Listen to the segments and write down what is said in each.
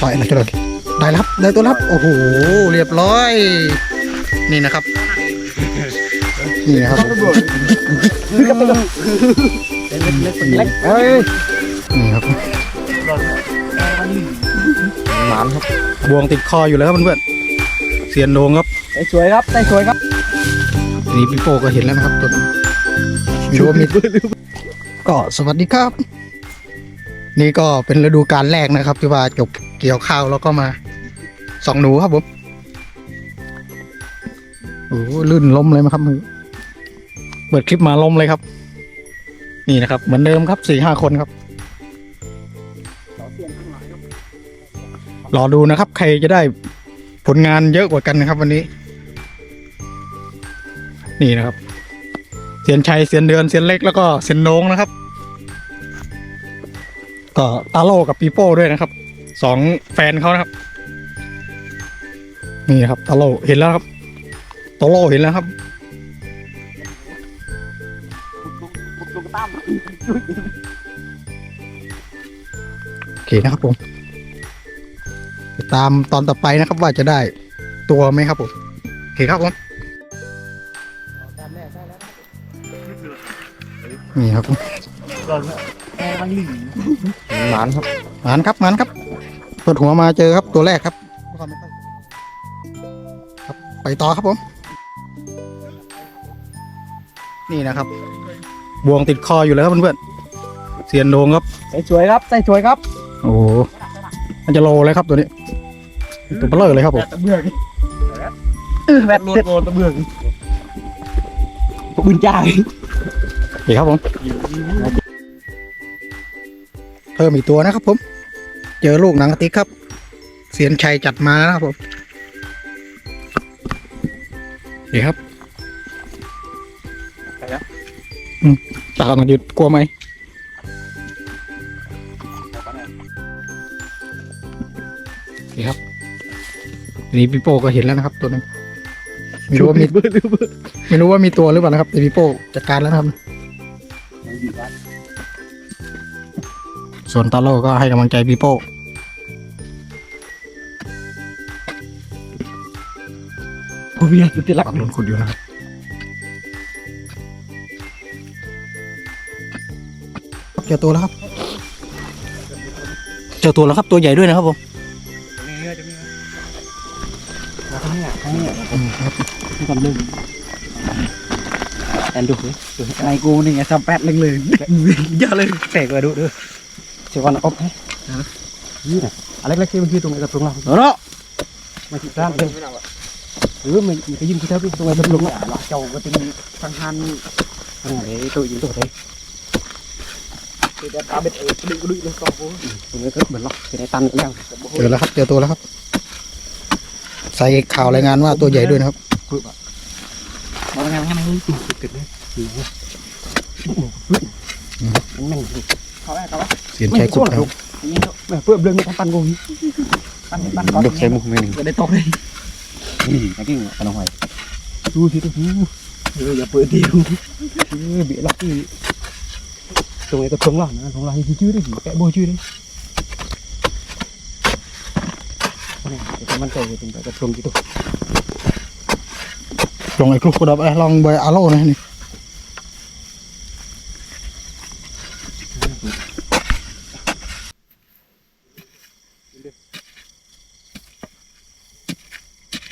ถอยอะไรกันเลยได้รับได้ตัวรับโอ้โหเรียบร้อย นี่นะครับ นี่นะครับนี่ครับหมานครับบวงติดคออยู่แล้วครับเพื่อนๆเสียนโดงครับได้สวยครับได้สวยครับนี่พี่โปก็เห็นแล้วนะครับตัวนี้ไม่รู้ว่ามีก็สวัสดีครับ นี่ก็เป็นฤดูการแรกนะครับ ที่ว่าจบเกี่ยวข้าวแล้วก็มาสองหนูครับผมโอ้ลื่นล้มเลยมั้ครับมือเปิดคลิปมาล้มเลยครับ นี่นะครับ เหมือนเดิมครับสี่ห้าคนครับรอดูนะครับ ใครจะได้ผลงานเยอะกว่ากันนะครับ วันนี้ นี่นะครับเสียนชัยเสียนเดือนเสียนเล็กแล้วก็เสียนโนงนะครับ ก็ตาโลกับปีโป้ด้วยนะครับสองแฟนเขานะครับ นี่นะครับตาโลเห็นแล้วครับโตโลเห็นแล้วครับลูกตั้มโอเคนะครับผมติดตามตอนต่อไปนะครับว่าจะได้ตัวไหมครับผมโอเคครับผมนี่ครับผม แม่มันหลีหมานครับหมานครับหมานครับเปิดหัวมาเจอครับตัวแรกครับ ครับไปต่อครับผม นี่นะครับบวงติดคออยู่แล้วครับเพื่อนๆเสียนโดงครับได้สวยครับได้สวยครับ โอ้โหมันจะโลเลยครับตัวนี้ตัวเบลอเลยครับผมตะเบือกแวดโลดโลดตะเบือกบุญจ่ายโอเคครับผม เพิ่มอีกตัวนะครับผม เจอลูกหนังกระติกครับ เสียนชัยจัดมาแล้วนะครับผมโอเคครับอืมตามมันหยุดกลัวไหมโอเคครับทีนี้พี่โป้ก็เห็นแล้วนะครับ ตัวหนึงไม่รู้ว่ามีไม่รู้ว่ามีตัวหรือเปล่านะครับแต่พี่โป้จัดการแล้วนะครับ ส่วนตาโลก็ให้กำลังใจพี่โป้ผมอยากจะติดลักปักหลุนขุดอยู่นะครับเจอตัวแล้วครับ เจอตัวแล้วครับตัวใหญ่ด้วยนะครับผมแล้วข้างนี้ข้างนี้อืมครับที่ก่อนลืมแอนดูดูไอ้กูนี่ไงซัมแปดเล็งๆเยอะเลยแตกเลยดูดูเสียวันอบให้นี่นะอะไรเล็กที่มันคือตรงไหนกับตรงเราเนาะมาที่ร้านเดียวหรือมันมันก็ยิ้มที่เท่าที่ตรงไหนตรงเราเจ้าก็จะมีทางหันอะไรตัวยิงตัวไหนคือจะทำเป็นเออดึงก็ดึงเลยกองกูตรงนี้ก็เหมือนล็อกเป็นไอ้ตันแล้วเจอแล้วครับเจอตัวแล้วครับ ใส่ข่าวรายงานว่าตัวใหญ่ด้วยนะครับมาไงไงมันติดติดเลยมันแม่งเขาแรกเขา เสียนชัยขุดครับนี่แบบเพื่อเรื่องไม่ทำปันกูปันปันก่อน Được xem một mình จะได้ตกเลย Gì cái cái ngựa nó hoài ดูสิดูเอออย่าเปิดดิวเออเบี้ยล็อกที่ตรงนี้ก็ทงหลังนะทงหลังที่ชื่อได้แกะโบชื่อได้นี่แต่มันใจจริงแต่ก็ทงกี่ตัวลงไอ้ครุกกระดอบไอ้ลองใบอาโลนะนี่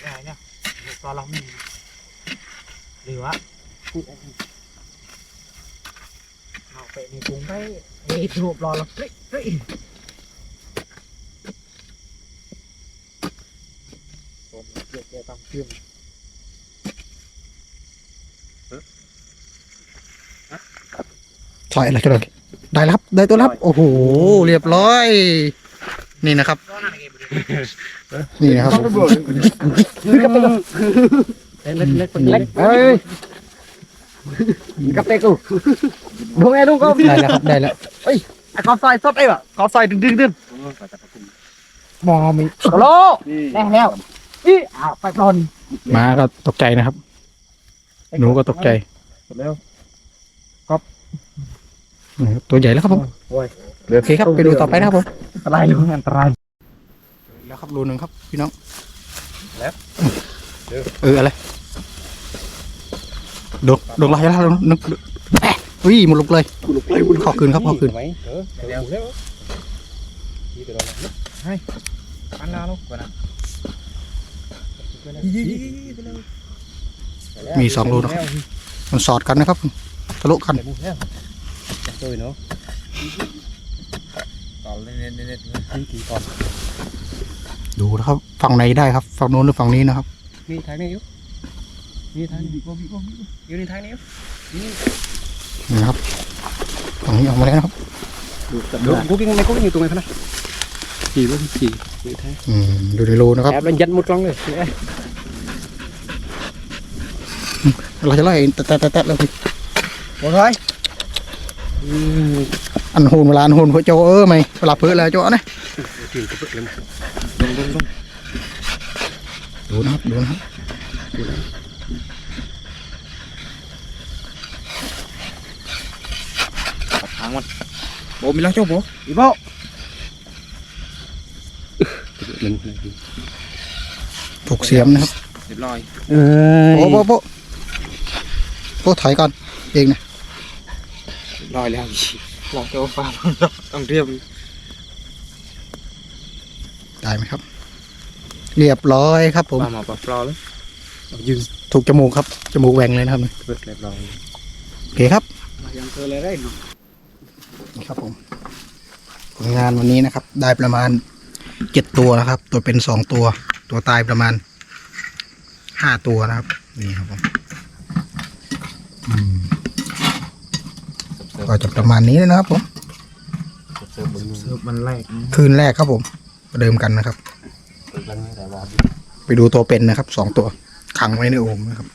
ได้เนี่ยตอนเราไม่ หรือว่าพูดเอาไปในกรุงไปไอ้รูปรอเราเฮ้ยเฮ้ยผมเกี่ยวกับความเชื่อมถอยอะไรกันเลยได้แล้วครับ ได้ตัวแล้วครับ โอ้โห เรียบร้อย นี่นะครับ นี่นะครับ ผมเล็กเล็กเล็กเฮ้ยกับเตกูดูไงดูก็ได้แล้วครับได้แล้วไอ้กอซอยสดไอ้แบบกอซอยดึงดึงดึงมองมีโลแน่แล้วอีอ้าวไปปลอนม้าก็ตกใจนะครับ หนูก็ตกใจแล้วนี่ครับตัวใหญ่แล้วครับผมโอ้ยโอเคครับไปดูต่อไปนะครับผมอันตรายลูกอันตรายแล้วครับรูหนึ่งครับ พี่น้องแล้วเอออะไร ดกดกลายแล้วนึกแอะอุ้ยหมดลุกเลยกูลุกเลยกูลุกขอคืนครับขอคืนไหมเออเดี๋ยวเดี๋ยวยี่ตัวนั้นให้ปันลาลูกก่อนนะมีสองรูนะครับมันสอดกันนะครับทะลุกันเดี๋ยวมึงแล้วตัวเนาะต่อเล่นเล่นเล่นเล่นกี่ก่อนดูนะครับ ฝั่งไหนได้ครับ ฝั่งโน้นหรือฝั่งนี้นะครับ มีทางนี้อยู่ มีทางนี้อยู่ในทางนี้อยู่นี่นะครับฝั่งนี้ออกมาแล้วนะครับดูกูกินไม่กูกินอยู่ตรงไหนพะนะขี่รถขี่ขี่แท้อืมดูในรูนะครับแอบแล้วยัดหมดกล้องเลยเราจะไล่แตะแตะแตะแตะแล้วพี่โอ้ยอันหูนเวลาอันหูนพวกโจเออไหมเวลาเพื่อแล้วโจเอาเนี่ยขี่กูเปิดเลยลงลงลงดูนะครับดูนะครับางมันโบมีแล้วเจ้าโบอีโบ้ถูกเสียมนะครับเรียบร้อยเอโอ้โหโป๊ะโป๊ะถอยก่อนเองนะเรียบร้อยแล้วลองเจ้าฟ้าต้องเรียบได้ไหมครับ เรียบร้อยครับผมมามาปลาปลาเลยยืนถูกจมูกครับจมูกแหว่งเลยนะครับเรียบร้อยโอเคครับยังเธอเลยได้เนาะ นี่ครับผมผลงานวันนี้นะครับ ได้ประมาณเจ็ดตัวนะครับ ตัวเป็นสองตัว ตัวตายประมาณห้าตัวนะครับ นี่ครับผมอืมก็จะประมาณนี้เลยนะครับผมเสิร์ฟบนเสิร์ฟมันแรกคืนแรกครับผมประเดิมกันนะครับเสิร์ฟแล้วแต่ว่าไปดูตัวเป็นนะครับสองตัวขังไว้ในโอ่งนะครับ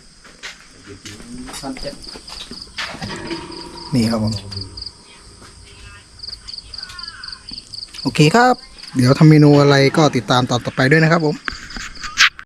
นี่ครับผม โอเคครับ เดี๋ยวทำเมนูอะไรก็ติดตามตอนต่อไปด้วยนะครับผม